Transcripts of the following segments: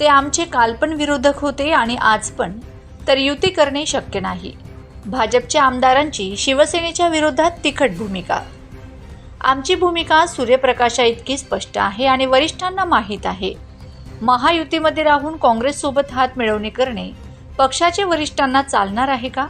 ते आमचे काल पण विरोधक होते आणि आज पण. तर युती करणे शक्य नाही. भाजपच्या आमदारांची शिवसेनेच्या विरोधात तिखट भूमिका. आमची भूमिका सूर्यप्रकाशा इतकी स्पष्ट आहे आणि वरिष्ठांना माहीत आहे. महायुतीमध्ये राहून काँग्रेससोबत हात मिळवणी करणे पक्षाचे वरिष्ठांना चालणार आहे का?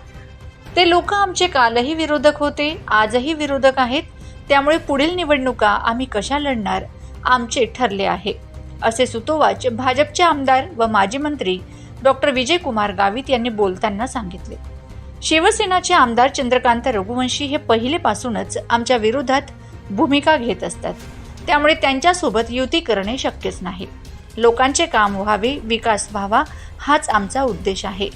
ते लोक आमचे कालही विरोधक होते आजही विरोधक आहेत त्यामुळे पुढील निवडणुका आम्ही कशा लढणार आमचे ठरले आहे. असे सुतोवाच भाजपचे आमदार व माजी मंत्री डॉक्टर विजयकुमार गावित यांनी बोलताना सांगितले. शिवसेनाचे आमदार चंद्रकांत रघुवंशी हे पहिलेपासूनच आमच्या विरोधात भूमिका घेत असतात. त्यामुळे त्यांच्यासोबत युती करणे शक्यच नाही. लोकांचे काम व्हावे विकास व्हावा हाच आमचा उद्देश आहे.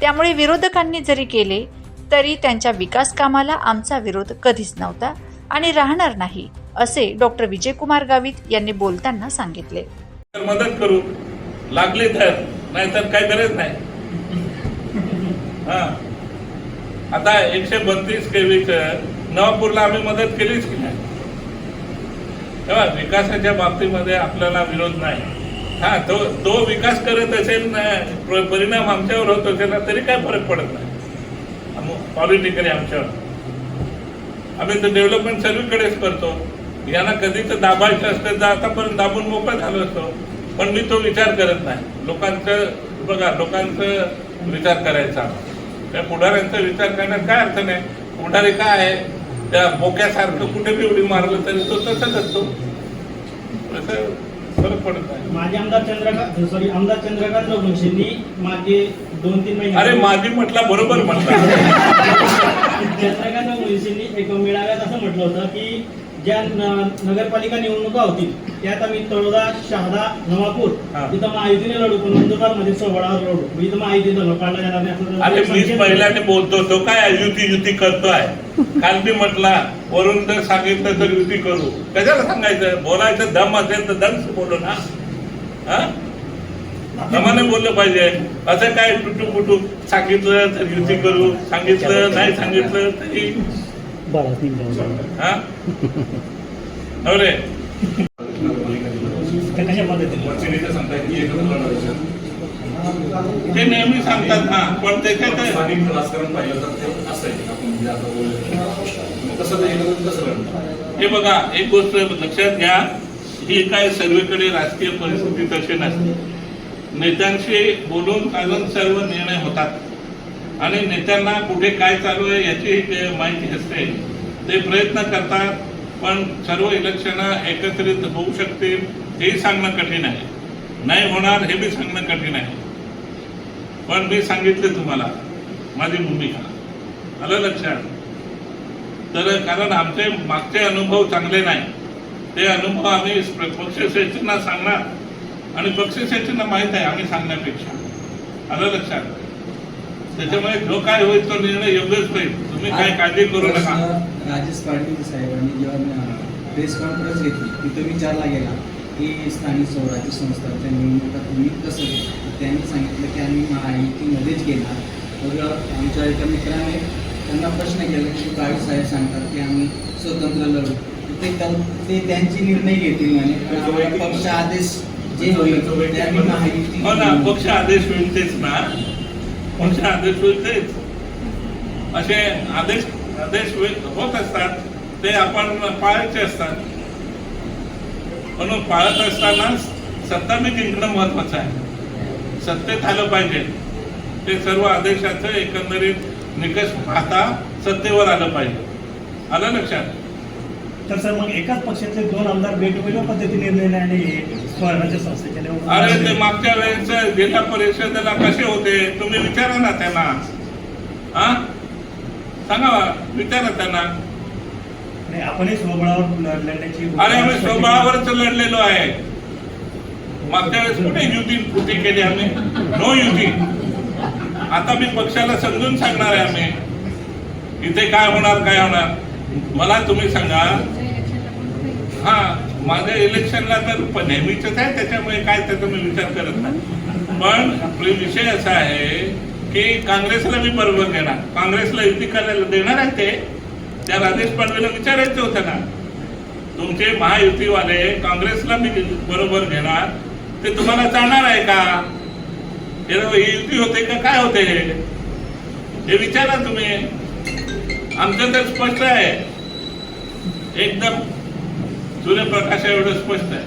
त्यामुळे विरोधकांनी जरी केले तरी त्यांच्या विकास कामाला आमचा विरोध कधीच नव्हता आणि राहणार नाही असे डॉक्टर विजयकुमार गावित यांनी बोलताना सांगितले. मदत करू. लागली तर नाहीतर काही गरज नाही. हा. आता एकशे बत्तीस केवीच नवापूरला आम्ही मदत केलीच की नाही? तेव्हा विकासाच्या बाबतीमध्ये आपल्याला विरोध नाही. हा तो तो विकास करत असेल ना, परिणाम आमच्यावर होत असेल ना तरी काय फरक पडत नाही. पॉलिटिकली आमच्यावर. आम्ही तर डेव्हलपमेंट सर्वीकडेच करतो. यांना कधी तर दाबायचं असतं तर आतापर्यंत दाबून मोकळा झालो असतो. पण मी तो विचार करत नाही. लोकांचं बघा लोकांचं विचार करायचा. त्या पुढाऱ्यांचा विचार करण्यात काय अर्थ नाही. पुढारी काय आहे? त्या बोक्यासारखं कुठे बी उडी मारलं तरी तो तसंच असतो. असं फरक पडत नाही. माजी आमदार चंद्रकांत सॉरी आमदार चंद्रकांत रघुवंशींनी मागे दोन तीन महिने अरे माझी म्हटला बरोबर म्हटला. चंद्रकांत रघुवंशींनी एक मेळाव्यात असं म्हटलं होतं की ज्या नगरपालिका निवडणुका होतील त्यात आम्ही तळोदा शहादा नवापूर. इथं महायुतीने लढू पण नंदुरबारमध्ये सोबळावर लढू. मी इथं महायुतीचं लढायला जाणार नाही असं मीच पहिल्याने बोलतो तो काय युती युती करतोय? काल मी म्हटला वरून जर सांगितलं तर युती करू. कशाला सांगायचं? बोलायचं दम असेल तर दम बोलो ना. हा? दमाने बोललं पाहिजे. असं काय टुटू फुटू सांगितलं तर युती करू सांगितलं नाही सांगितलं तरी हा? अरे त्या कशा पद्धतीने? ते नेहमी सांगतात हा पण त्याच्यात स्थानिक राजकारण पाहिलं तर ते बोललो कसं ते एकत्र कसं? हे बघा एक गोष्ट लक्षात घ्या ही काय सर्वेकडे राजकीय परिस्थिती तशी नसते. नेत्यांशी बोलून चालून सर्व निर्णय होतात. आणि नेत्यांना कुठे काय चालू आहे याची माहिती असते. ते प्रयत्न करतात पण सर्व इलेक्शन एकत्रित होऊ शकतील हेही सांगणं कठीण आहे. नाही होणार हे बी सांगणं कठीण आहे. पण मी सांगितले तुम्हाला माझी भूमिका. आलं लक्षात? तर कारण आमचे मागचे अनुभव चांगले नाही. ते अनुभव आम्ही पक्षश्रेष्ठींना सांगणार. आणि पक्षश्रेष्ठींना माहीत आहे आम्ही सांगण्यापेक्षा. आलं लक्षात? त्याच्यामुळे जो काय होईल तो निर्णय योग्यच होईल. तुम्ही काय काळजी करू नका. राजेश पाटील साहेबांनी जेव्हा प्रेस कॉन्फरन्स घेतली तिथं विचारला गेला की स्थानिक स्वराज्य संस्थांच्या निवडणुका तुम्ही कसं घेता? तर त्यांनी सांगितलं की आम्ही महायुतीमध्येच घेणार. मग आमच्या एका मित्राने त्यांना प्रश्न केला की गावी साहेब सांगतात की आम्ही स्वतंत्र लढू. तर ते ते त्यांचे निर्णय घेतील म्हणे. पक्ष आदेश जे होईल हो ना पक्ष आदेश होईल तेच ना. कोणते आदेश होईल तेच. असे आदेश आदेश होत असतात ते आपण पाळायचे असतात. म्हणून पाळत असताना सत्ता मी जिंकणं महत्वाचं आहे. सत्तेत आलं पाहिजे. ते सर्व आदेशाचं एकंदरीत निकष पाहता सत्तेवर आलं पाहिजे. आलं लक्षात? तर सर मग एकाच पक्षातले दोन आमदार वेगवेगळ्या पद्धतीने निर्णय आणि स्वराज्य संस्थेच्या अरे ते मागच्या वेळेस जिल्हा परिषदेला कसे होते? तुम्ही विचारा ना त्यांना. हा? सांगा विचारा त्यांना. नाही, आपणही स्वबळावर लढण्याची अरे आम्ही स्वबळावरच लढलेलो आहे. मागच्या वेळेस कुठे युती कृती केली आम्ही? नो युती आता मी पक्षाला समजून सांगणार आहे आम्ही. इथे काय होणार काय होणार? मला तुम्ही सांगा. हा माझ्या इलेक्शनला तर नेहमीचंच नेहमीच आहे त्याच्यामुळे काय त्याचा मी विचार करत नाही. पण आपले विषय असा आहे की काँग्रेसला मी बरोबर घेणार काँग्रेसला युती करायला देणार आहे ते. त्या राजेश पाडवेला विचारायचं होतं ना. तुमचे महायुतीवाले काँग्रेसला मी बरोबर घेणार ते तुम्हाला चालणार आहे का? हे युती होते का? काय होते? हे विचारा तुम्ही. आमचं तर स्पष्ट आहे. एकदम सूर्यप्रकाश एवढं स्पष्ट आहे.